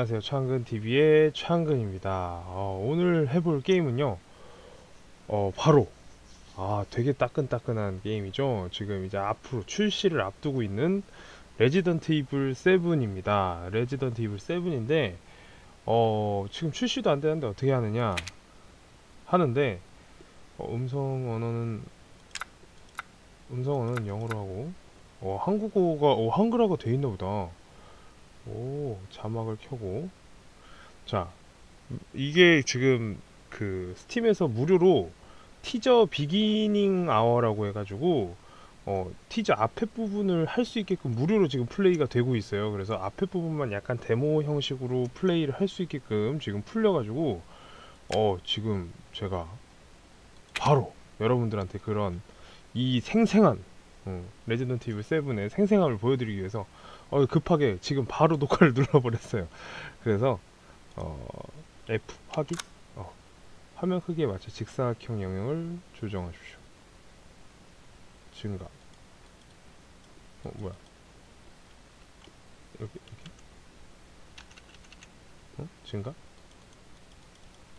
안녕하세요. 창근TV의 창근입니다. 어, 오늘 해볼 게임은요, 어, 바로, 아, 되게 따끈따끈한 게임이죠. 지금 이제 앞으로 출시를 앞두고 있는 레지던트 이블 7입니다. 레지던트 이블 7인데, 어, 지금 출시도 안 되는데 어떻게 하느냐 하는데, 어, 음성 언어는, 음성 언어는 영어로 하고, 어, 한국어가, 어, 한글화가 돼 있나 보다. 오, 자막을 켜고. 자, 이게 지금 그 스팀에서 무료로 티저 비기닝 아워라고 해가지고, 어, 티저 앞에 부분을 할 수 있게끔 무료로 지금 플레이가 되고 있어요. 그래서 앞에 부분만 약간 데모 형식으로 플레이를 할 수 있게끔 지금 풀려가지고, 어, 지금 제가 바로 여러분들한테 그런 이 생생한, 어, 레지던트 이블 7의 생생함을 보여드리기 위해서 어, 급하게 지금 바로 녹화를 눌러버렸어요. 그래서 어, F 확인 어, 화면 크기에 맞춰 직사각형 영역을 조정하십시오. 증가. 어 뭐야? 이렇게 이렇게? 어? 증가?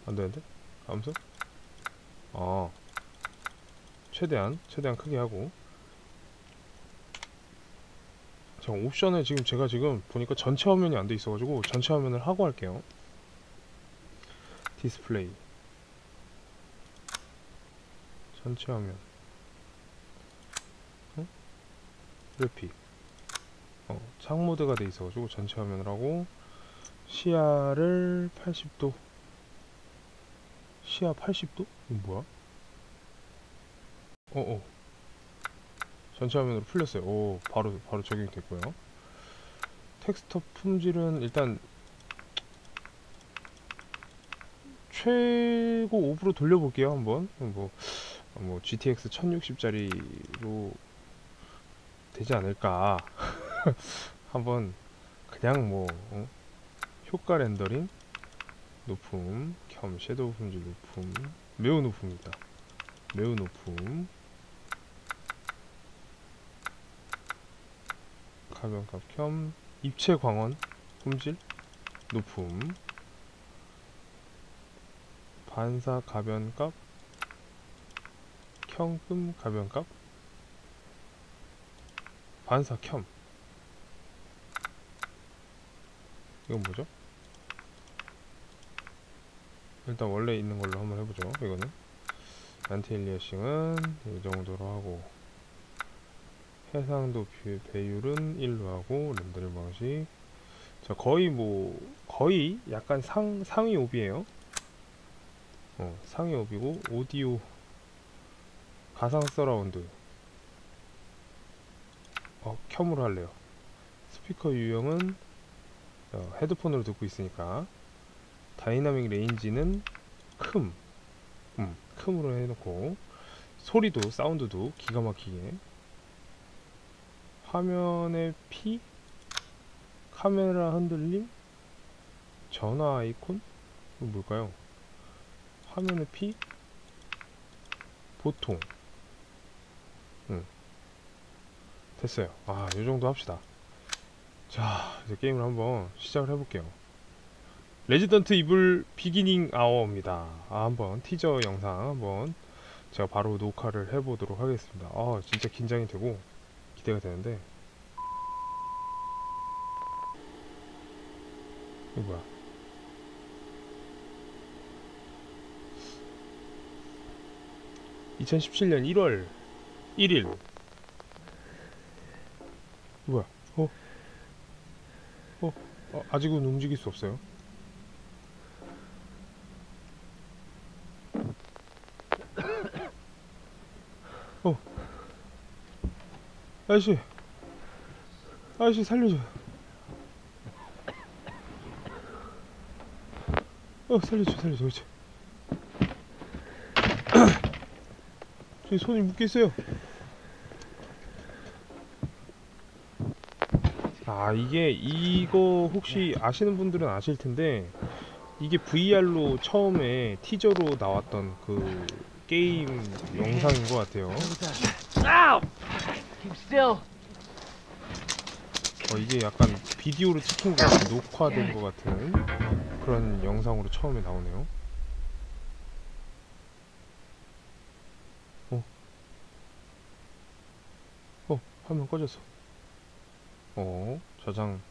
안 되는데? 감소? 어. 최대한 최대한 크게 하고 자, 옵션에 지금 제가 지금 보니까 전체 화면이 안 돼 있어가지고 전체 화면을 하고 할게요. 디스플레이 전체 화면 어? 그래픽 어, 창 모드가 돼 있어가지고 전체 화면을 하고 시야를 80도 시야 80도? 이거 뭐야? 어어 전체 화면으로 풀렸어요. 오, 바로 바로 적용이 됐고요. 텍스터 품질은 일단 최고 5% 돌려볼게요. 한번 뭐, 뭐 GTX 1060짜리로 되지 않을까. 한번 그냥 뭐 어? 효과 렌더링 높음 겸 섀도우 품질 높음 매우 높음이다. 매우 높음 가변값 겸 입체 광원 품질 높음. 반사 가변값 켬금 가변값 반사 켬 이건 뭐죠? 일단 원래 있는 걸로 한번 해보죠 이거는. 안티엘리어싱은 이 정도로 하고 해상도 비- 배율은 1로 하고 렌더링 방식. 자 거의 뭐 거의 약간 상 상위 오비에요. 어 상위 오비고 오디오 가상 서라운드. 어 켬으로 할래요. 스피커 유형은 어, 헤드폰으로 듣고 있으니까. 다이나믹 레인지는 큼. 음, 큼으로 해놓고. 소리도 사운드도 기가 막히게 화면의 피 카메라 흔들림 전화 아이콘? 이거 뭘까요? 화면의 피 보통. 응. 됐어요. 아 요정도 합시다. 자 이제 게임을 한번 시작을 해볼게요. 레지던트 이블 비기닝 아워입니다. 아 한번 티저 영상 한번 제가 바로 녹화를 해보도록 하겠습니다. 아 진짜 긴장이 되고 기대가 되는데. 이거 뭐야? (2017년 1월 1일) 뭐야? 어? 어? 어 아직은 움직일 수 없어요 아저씨. 아저씨 살려줘. 어 살려줘 살려줘 그렇지. 저기 손이 묶여있어요. 아 이게 이거 혹시 아시는 분들은 아실 텐데 이게 VR로 처음에 티저로 나왔던 그 게임 영상인 것 같아요! Keep still. 어, 이게 약간 비디오로 찍힌 것 같은 녹화된 것 같은 그런 영상으로 처음에 나오네요. 어, 어, 화면 꺼졌어. 어, 저장.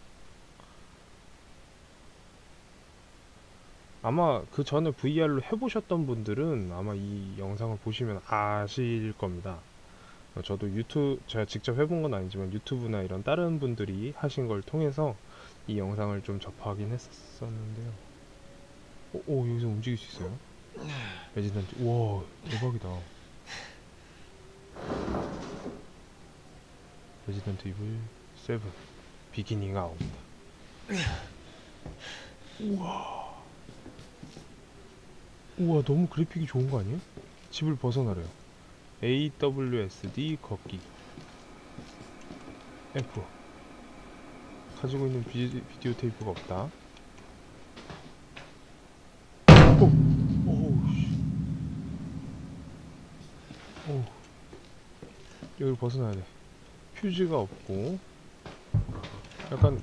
아마 그 전에 VR로 해보셨던 분들은 아마 이 영상을 보시면 아실 겁니다. 어, 저도 유튜브 제가 직접 해본 건 아니지만 유튜브나 이런 다른 분들이 하신 걸 통해서 이 영상을 좀 접하긴 했었는데요. 오, 오 여기서 움직일 수 있어요? 레지던트 우와 대박이다. 레지던트 이블 7 비기닝 아웃. 우와 우와 너무 그래픽이 좋은 거 아니에요? 집을 벗어나래요. AWSD 걷기. F. 가지고 있는 비, 디오 테이프가 없다. 오! 오우 씨. 오우 여기를 벗어나야 돼. 퓨즈가 없고. 약간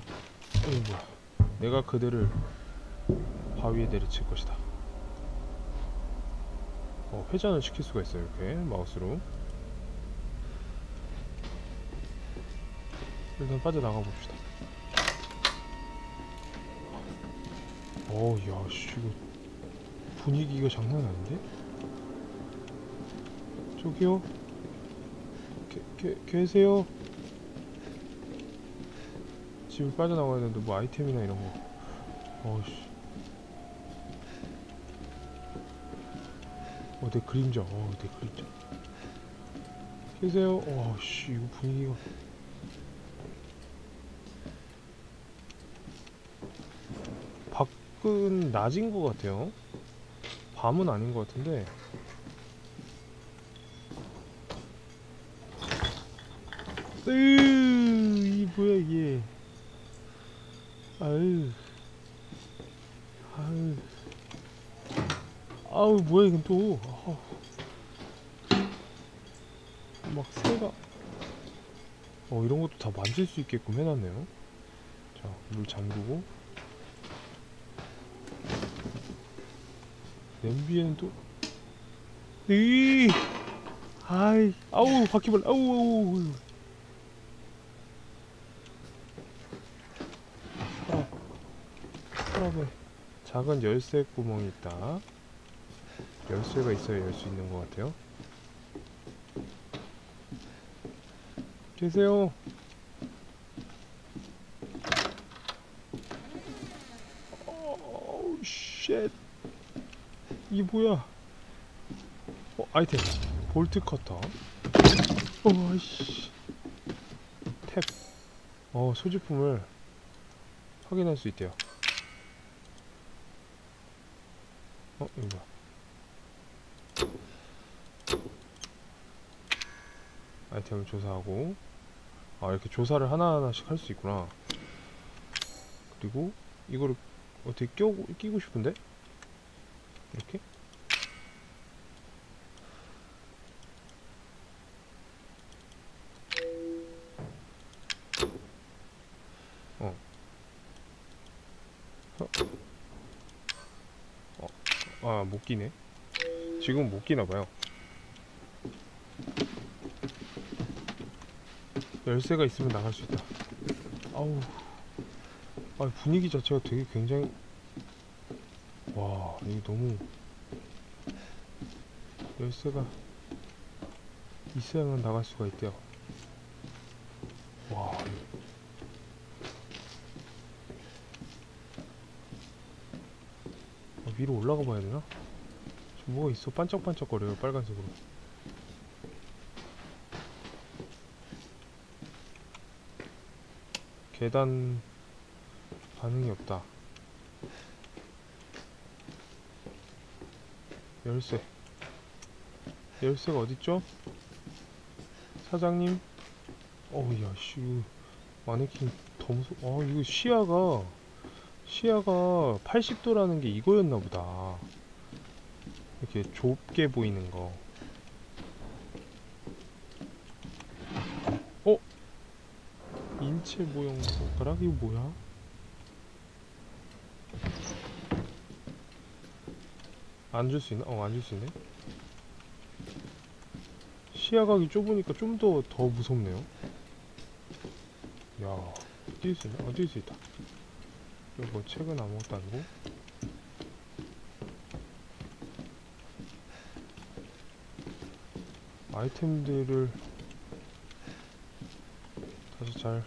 이거 뭐야. 내가 그들을 바위에 내리칠 것이다. 어, 회전을 시킬 수가 있어요 이렇게. 마우스로. 일단 빠져나가 봅시다. 어야 씨 이거 분위기가 장난 아닌데? 저기요. 게, 게, 계세요? 집을 빠져나가야 되는데 뭐 아이템이나 이런 거. 어씨 어, 내 그림자. 어, 내 그림자. 계세요? 와, 씨, 이거 분위기가. 밖은 낮인 것 같아요. 밤은 아닌 것 같은데. 으, 이 뭐야 이게? 아유, 아유. 아우 뭐야 이건 또 아우. 막 새가. 어 이런 것도 다 만질 수 있게끔 해놨네요. 자 물 잠그고. 냄비에는 또. 으이! 아이 아우 바퀴벌 아우 아우 서랍 서랍에 작은 열쇠 구멍이 있다 열쇠가 있어야 열 수 있는 것 같아요. 계세요. 쉣. 이게 뭐야? 어 아이템. 볼트 커터. 탭. 어 소지품을 확인할 수 있대요. 어 이거 뭐야? 아이템을 조사하고 아 이렇게 조사를 하나하나씩 할 수 있구나 그리고 이거를 어떻게 끼고, 끼고 싶은데? 이렇게? 어. 어. 어. 아, 못 끼네. 지금 못 끼나 봐요. 열쇠가 있으면 나갈 수 있다. 아우. 아, 분위기 자체가 되게 굉장히. 와, 이게 너무. 열쇠가 있어야만 나갈 수가 있대요. 와. 아, 위로 올라가 봐야 되나? 저 뭐가 있어? 반짝반짝거려요, 빨간색으로. 계단 반응이 없다. 열쇠. 열쇠가 어딨죠? 사장님? 어우, 야, 씨, 마네킹 더 무서, 아, 이거 시야가, 시야가 80도라는 게 이거였나 보다. 이렇게 좁게 보이는 거. 어? 인체 모형 손가락 이거 뭐야? 앉을 수 있나? 어 앉을 수 있네. 시야각이 좁으니까 좀더더 무섭네요. 야, 뛸 수 있나? 어, 뛸 수 있다. 이거 뭐 책은 아무것도 아니고. 아이템들을 잘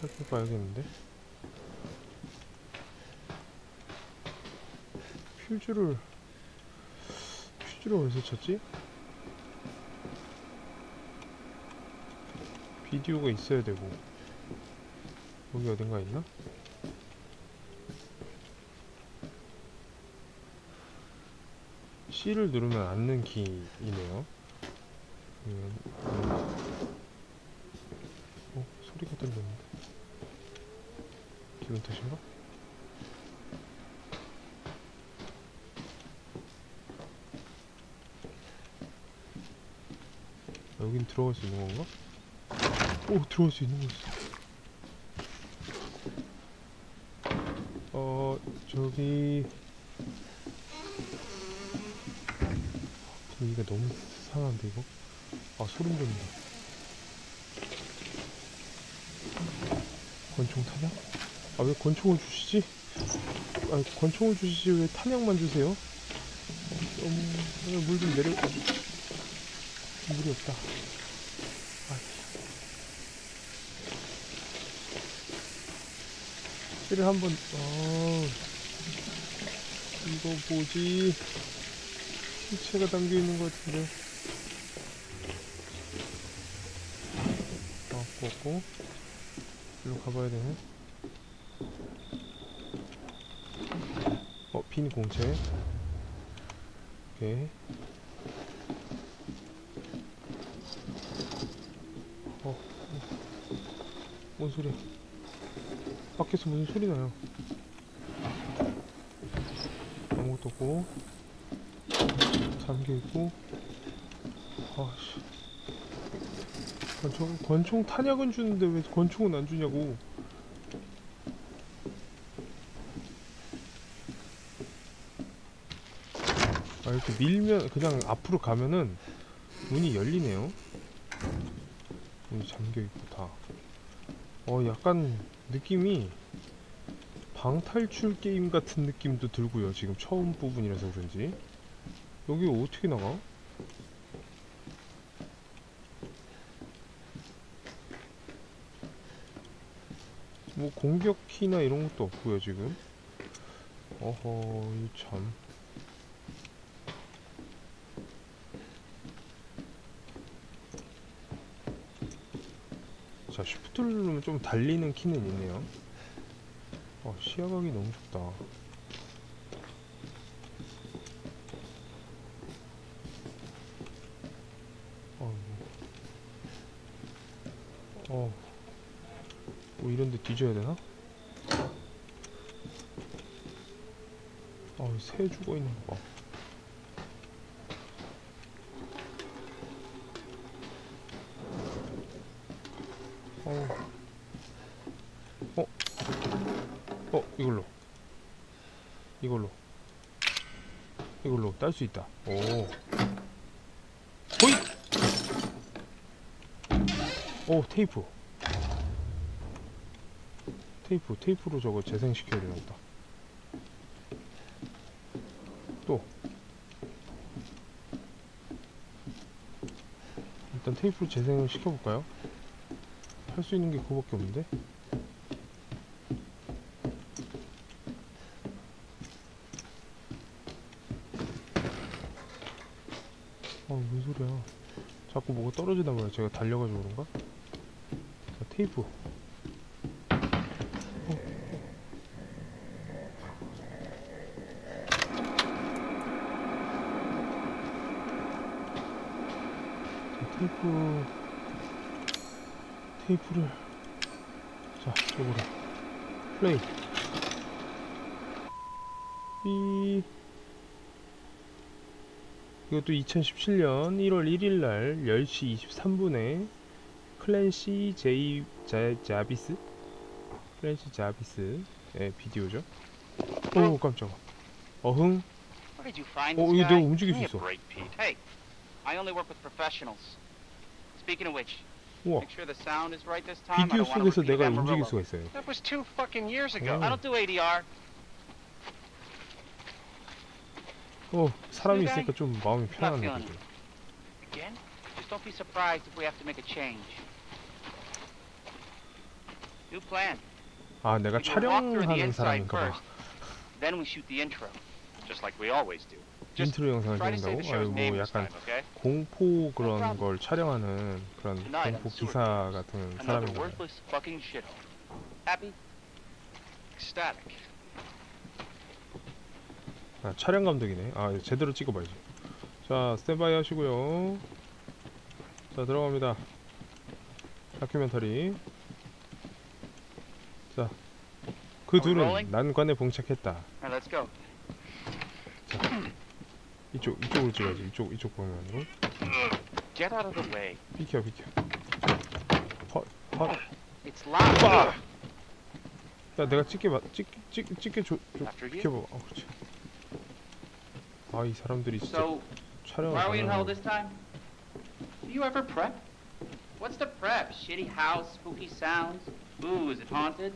살펴봐야겠는데 퓨즈를 퓨즈를 어디서 찾지? 비디오가 있어야 되고 여기 어딘가 있나? C를 누르면 앉는 키이네요. 음, 음. 들렸는데. 기분 탓인가? 여긴 들어갈 수 있는 건가? 오, 들어갈 수 있는 거 있어. 어, 저기 분위기가 너무 이상한데 이거? 아 소름 돋는다 권총 타냐? 아왜 권총을 주시지? 아 권총을 주시지 왜 탄약만 주세요? 어, 물좀 내려 물이 없다 아 씨를 한번 어 이거 뭐지? 시체가 담겨 있는 것 같은데. 아, 꽂고. 가봐야 되네. 어, 빈 공채. 오케이. 어, 어. 뭔 소리야? 밖에서 무슨 소리 나요? 아무것도 없고. 잠겨 있고 아씨 권총 권총 탄약은 주는데 왜 권총은 안 주냐고. 아 이렇게 밀면 그냥 앞으로 가면은 문이 열리네요. 문이 잠겨 있고 다어 약간 느낌이 방탈출 게임 같은 느낌도 들고요 지금 처음 부분이라서 그런지. 여기 어떻게 나가? 뭐 공격 키나 이런 것도 없고요 지금. 어허 이참. 자 쉬프트를 누르면 좀 달리는 키는 있네요. 어 시야각이 너무 좋다 어, 어, 뭐 이런데 뒤져야 되나? 어, 새 죽어 있는 거 봐. 어, 어, 어, 이걸로, 이걸로, 이걸로 딸 수 있다. 오. 호잇! 오 테이프 테이프 테이프로 저거 재생시켜야 되나 보다 또. 일단 테이프로 재생을 시켜볼까요? 할 수 있는 게 그거밖에 없는데? 아뭔 소리야. 자꾸 뭐가 떨어지나 봐요. 제가 달려가지고 그런가? 자, 테이프 어. 자, 테이프 테이프를 자 이거로 플레이 삐 이것도 2017년 1월 1일 날 10시 23분에 클랜시 제이 자, 자비스 클랜시 자비스의 비디오죠. 오 깜짝아. 어흥. 어, 이거? 내가 움직일 수 있어. Speaking of which, 우와. make sure the sound is right this time. I 비디오 don't want to 속에서 repeat 내가 움직일 Amarillo. 수가 있어요. That was two fucking years ago. 어. I don't do ADR. 어 사람이 Guy? 있으니까 좀 마음이 편하네. feeling 그래도. Again? Just don't be surprised if we have to make a change. New plan. 아 내가 We will walk through the 촬영하는 inside 사람인가 봐. first. Then we shoot the intro. Just like we always do. 인트로 영상을 찍는다고? 아이고 약간? 공포 그런. 걸 촬영하는 그런 공포 기사 같은. Happy? Ecstatic. 아, 촬영 감독이네. 아 제대로 찍어봐야지. 자 스탠바이 하시고요. 자 들어갑니다. 다큐멘터리. 자. 그 Are we 둘은? 난관에 봉착했다. 이쪽 이쪽으로 찍어야지. 이쪽 이쪽 방면으로. Get out of the way. 비켜 비켜. 헛 헛. It's loud. 빠! 야 내가 찍게 봐. 찍찍 찍게 줘. 줘. After you. 비켜봐. 어 그렇지. 아 이 사람들이 진짜 So, 촬영을 why are we in hell 잘하네. this time? Do you ever prep? What's the prep? Shitty house, spooky sounds? Ooh, is it haunted?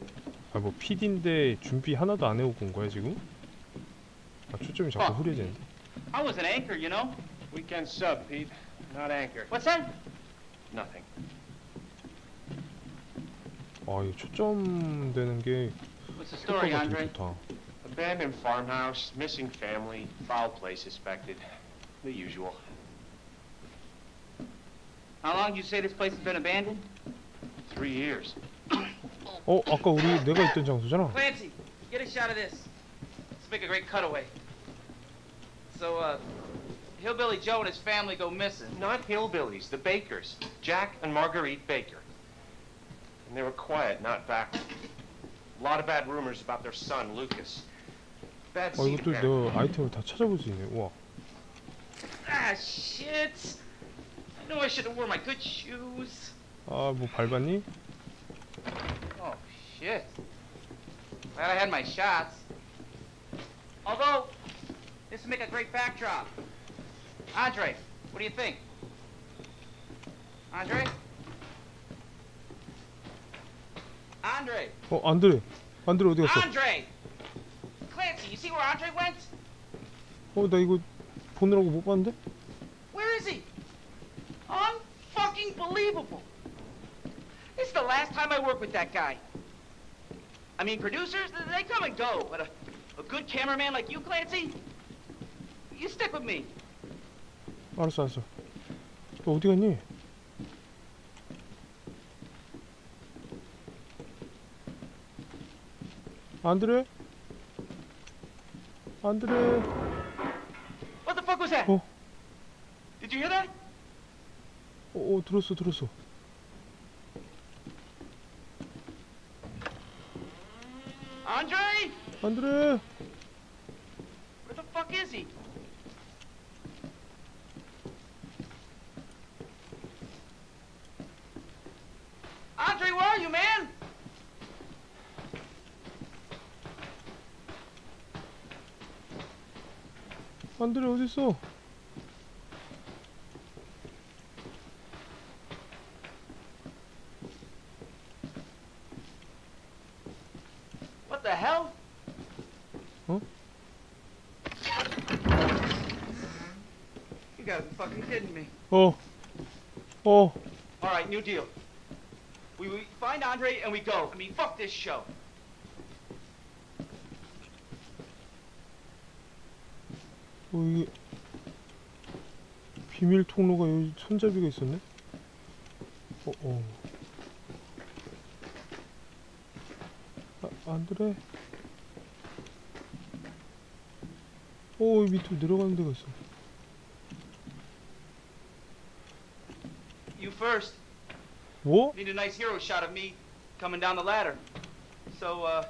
아뭐 PD인데 준비 하나도 안 해오고 온 거야 지금? 아 초점이 자꾸 아. 흐려지는데. I was an anchor, you know? Weekend sub, Pete. Not anchor. What's that? Nothing. 아이 초점 되는 게 What's the story, 효과가 되게 Andre? 좋다. Abandoned farmhouse, missing family, foul play suspected. The usual. How long did you say this place has been abandoned? Three years. 어 아까 우리 내가 있던 장소잖아. Clancy, get a shot of this. Let's make a great cutaway. So, uh, Hillbilly Joe and his family go missing. Not hillbillies, the Bakers. Jack and Marguerite Baker. And they were quiet, not backward. A lot of bad rumors about their son, Lucas. Bad 아 seed 이것도 parent. 내가 아이템을 다 찾아볼 수 있네. 우와. Ah, shit. I know I should have worn my good shoes. 아 뭐 밟았니? Oh, shit. Glad I had my shots. Although, this would make a great backdrop. Andre, what do you think? Andre? Andre! 어 안드레. 안드레 어디 갔어? Andre! Clancy, you see where Andre went? 어 나 이거 보느라고 못 봤는데? Where is he? Unfucking believable. It's the last time I work with that guy. I mean, producers, they come and go, but a, a good cameraman like you, Clancy, you stick with me. 알았어 알았어. 너 어디 갔니? 안드레? 안드레? What the fuck was that? Oh. Did you hear that? 어, 어 들었어 들었어. Andre? 안드레? Where the fuck is he? What the hell? Huh? You gotta be fucking kidding me. Oh. Oh. Alright, new deal. We, we find Andre and we go. I mean, fuck this show. 어 비밀 통로가 여기 손잡이가 있었네. 어 어. 아, 안드레? 어 여기 밑으로 내려가는 데가 있어. You first. 뭐? Need a nice hero shot of me coming down the ladder. So, uh,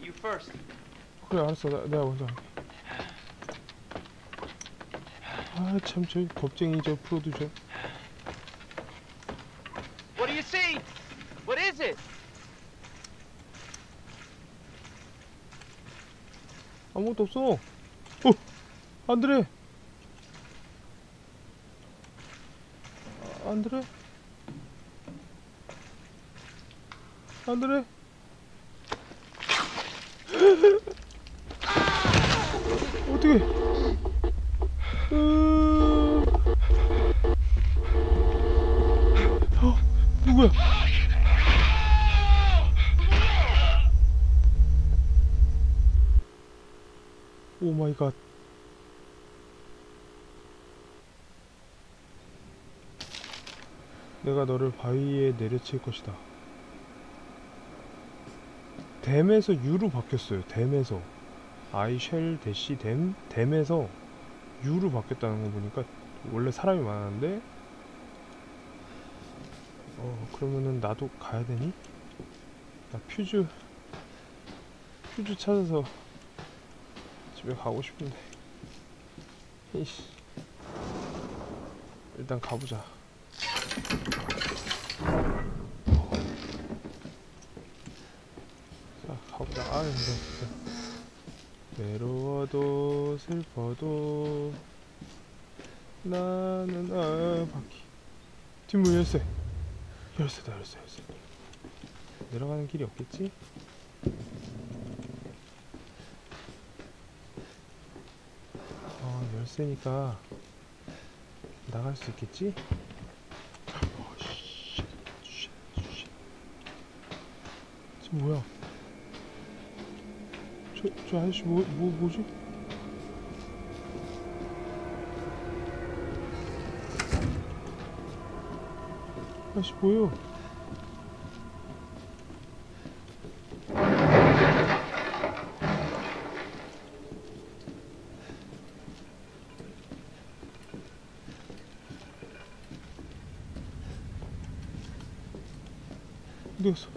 you first. 그래 알았어 나, 내가 먼저 할게 아 참 저 겁쟁이 저 프로듀서 see. What is it? 아무것도 없어. 어, 안드레. 아, 안드레. 안드레. 어떻게? 누구야? 오 마이 갓. 내가 너를 바위에 내려칠 것이다. 댐에서 유로 바뀌었어요. 댐에서 shall 대시 댐 댐에서 유로 바뀌었다는 거 보니까 원래 사람이 많았는데 어 그러면은 나도 가야 되니? 나 퓨즈 퓨즈 찾아서 집에 가고 싶은데. 이씨. 일단 가보자. 자 가보자. 아 근데 외로워도 슬퍼도 나는 아 바퀴. 뒷문 열쇠 열쇠다 열쇠 열쇠 내려가는 길이 없겠지? 어 열쇠니까 나갈 수 있겠지? 어. 저 뭐야? 저, 저 아저씨 뭐, 뭐, 뭐지? 아저씨 뭐예요? 어디 갔어?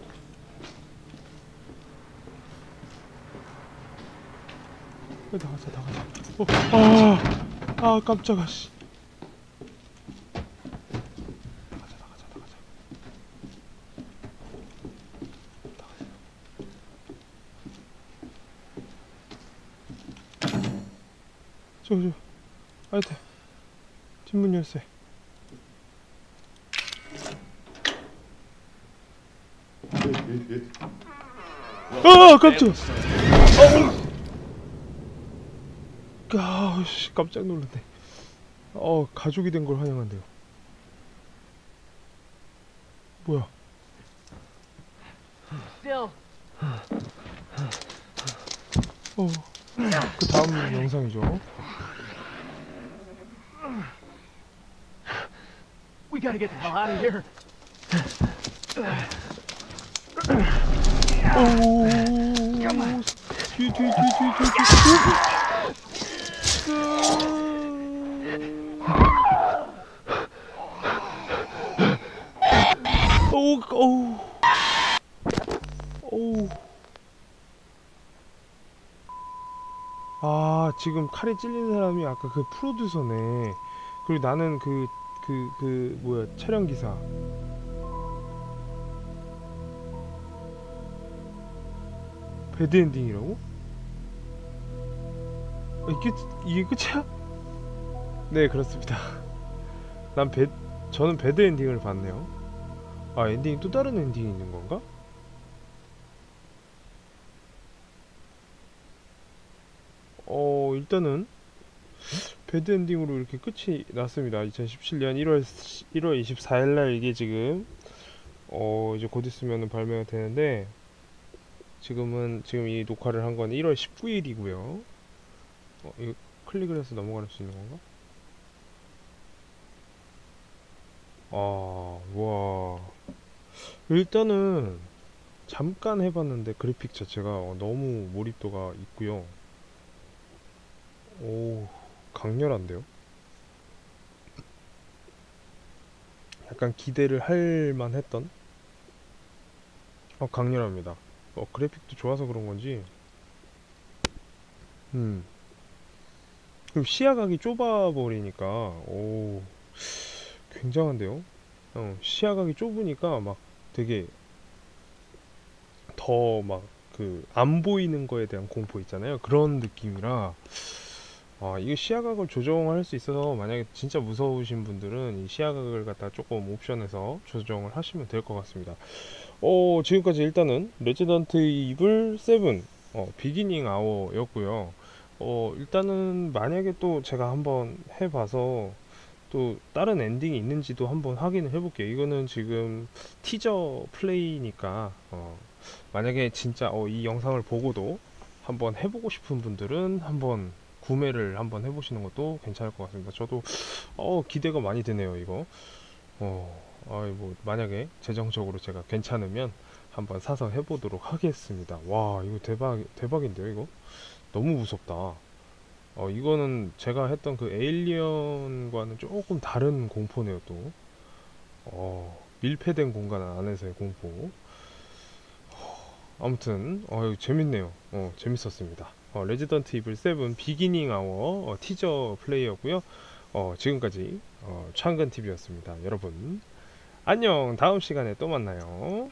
빨리 나가자 나가자 어, 아, 아 깜짝아 씨 나가자 나가자 나가자 나가자 저저 아이템 뒷문 열쇠 아 깜짝 아, 씨, 깜짝 놀랐네. 어, 가족이 된 걸 환영한대요. 뭐야? 어, 그 다음 영상이죠. We gotta get the hell out of here. 오, 뒤, 뒤, 뒤, 뒤, 뒤, 뒤. 오, 오, 오. 아, 지금 칼에 찔린 사람이 아까 그 프로듀서네. 그리고 나는 그, 그, 그, 뭐야, 촬영 기사. 배드 엔딩이라고? 아, 이게 이게 끝이야? 네 그렇습니다. 난 배, 저는 배드 엔딩을 봤네요. 아 엔딩이 또 다른 엔딩이 있는 건가? 어 일단은 배드 엔딩으로 이렇게 끝이 났습니다. 2017년 1월 1월 24일 날 이게 지금 어 이제 곧 있으면 발매가 되는데 지금은 지금 이 녹화를 한 건 1월 19일이고요. 어, 이거 클릭을 해서 넘어갈 수 있는 건가? 아, 와. 일단은 잠깐 해봤는데 그래픽 자체가 어, 너무 몰입도가 있고요. 오, 강렬한데요? 약간 기대를 할 만했던? 어, 강렬합니다. 어, 그래픽도 좋아서 그런 건지. 음. 그리고 시야각이 좁아 버리니까, 오, 굉장한데요? 어, 시야각이 좁으니까 막 되게 더 막 그 안 보이는 거에 대한 공포 있잖아요. 그런 느낌이라 아, 이게 시야각을 조정할 수 있어서 만약에 진짜 무서우신 분들은 이 시야각을 갖다 조금 옵션에서 조정을 하시면 될 것 같습니다. 어, 지금까지 일단은 레지던트 이블 7 어, 비기닝 아워였고요. 어, 일단은 만약에 또 제가 한번 해봐서 또 다른 엔딩이 있는지도 한번 확인을 해볼게요. 이거는 지금 티저 플레이니까 어, 만약에 진짜 어, 이 영상을 보고도 한번 해보고 싶은 분들은 한번 구매를 한번 해보시는 것도 괜찮을 것 같습니다. 저도 어, 기대가 많이 되네요. 이거 어, 아이 뭐 만약에 재정적으로 제가 괜찮으면 한번 사서 해보도록 하겠습니다. 와 이거 대박 대박인데요 이거 너무 무섭다. 어 이거는 제가 했던 그 에일리언과는 조금 다른 공포네요 또. 어 밀폐된 공간 안에서의 공포. 어, 아무튼 어 재밌네요. 어 재밌었습니다. 어 레지던트 이블 7 비기닝 아워 어, 티저 플레이였고요. 어 지금까지 어, 창근 TV였습니다. 여러분 안녕. 다음 시간에 또 만나요.